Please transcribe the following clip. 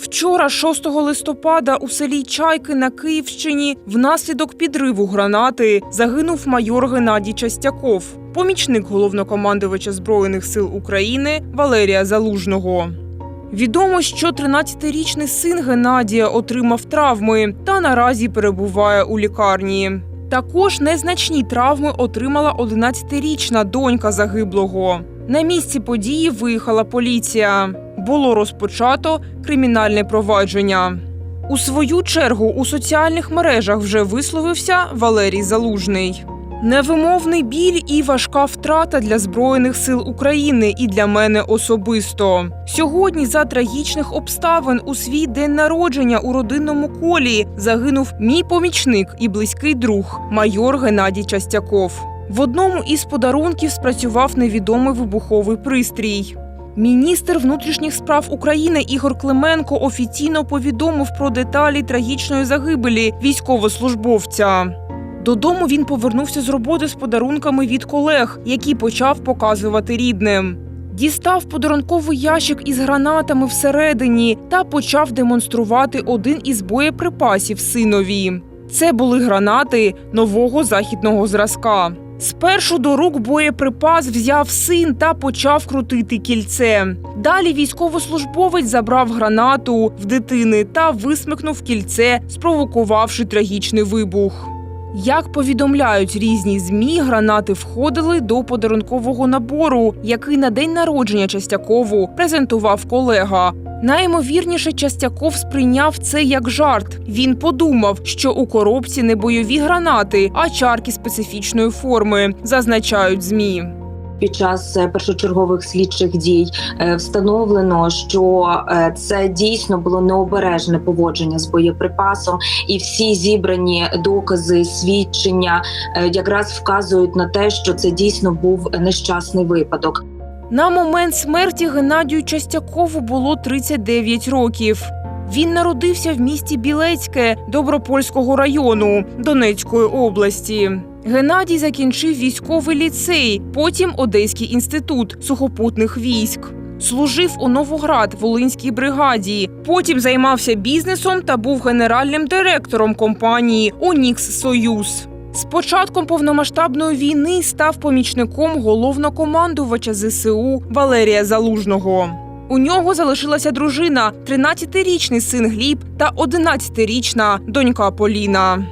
Вчора, 6 листопада, у селі Чайки на Київщині внаслідок підриву гранати загинув майор Геннадій Частяков, помічник головнокомандувача Збройних сил України Валерія Залужного. Відомо, що 13-річний син Геннадія отримав травми та наразі перебуває у лікарні. Також незначні травми отримала 11-річна донька загиблого. На місці події виїхала поліція. Було розпочато кримінальне провадження. У свою чергу у соціальних мережах вже висловився Валерій Залужний. Невимовний біль і важка втрата для Збройних сил України і для мене особисто. Сьогодні за трагічних обставин у свій день народження у родинному колі загинув мій помічник і близький друг майор Геннадій Частяков. В одному із подарунків спрацював невідомий вибуховий пристрій. Міністр внутрішніх справ України Ігор Клименко офіційно повідомив про деталі трагічної загибелі військовослужбовця. Додому він повернувся з роботи з подарунками від колег, які почав показувати рідним. Дістав подарунковий ящик із гранатами всередині та почав демонструвати один із боєприпасів синові. Це були гранати нового західного зразка. Спершу до рук боєприпас взяв син та почав крутити кільце. Далі військовослужбовець забрав гранату в дитини та висмикнув кільце, спровокувавши трагічний вибух. Як повідомляють різні змі, гранати входили до подарункового набору, який на день народження Частякову презентував колега. Найімовірніше, Частяков сприйняв це як жарт. Він подумав, що у коробці не бойові гранати, а чарки специфічної форми, зазначають змі. Під час е, першочергових слідчих дій е, встановлено, що е, це дійсно було необережне поводження з боєприпасом, і всі зібрані докази, свідчення якраз вказують на те, що це дійсно був нещасний випадок. На момент смерті Геннадію Частякову було 39 років. Він народився в місті Білецьке Добропольського району Донецької області. Геннадій закінчив військовий ліцей, потім Одеський інститут сухопутних військ. Служив у Новоград Волинській бригаді. Потім займався бізнесом та був генеральним директором компанії Онікс Союз. З початком повномасштабної війни став помічником головнокомандувача ЗСУ Валерія Залужного. У нього залишилася дружина, 13-річний син Гліб та 11-річна донька Поліна.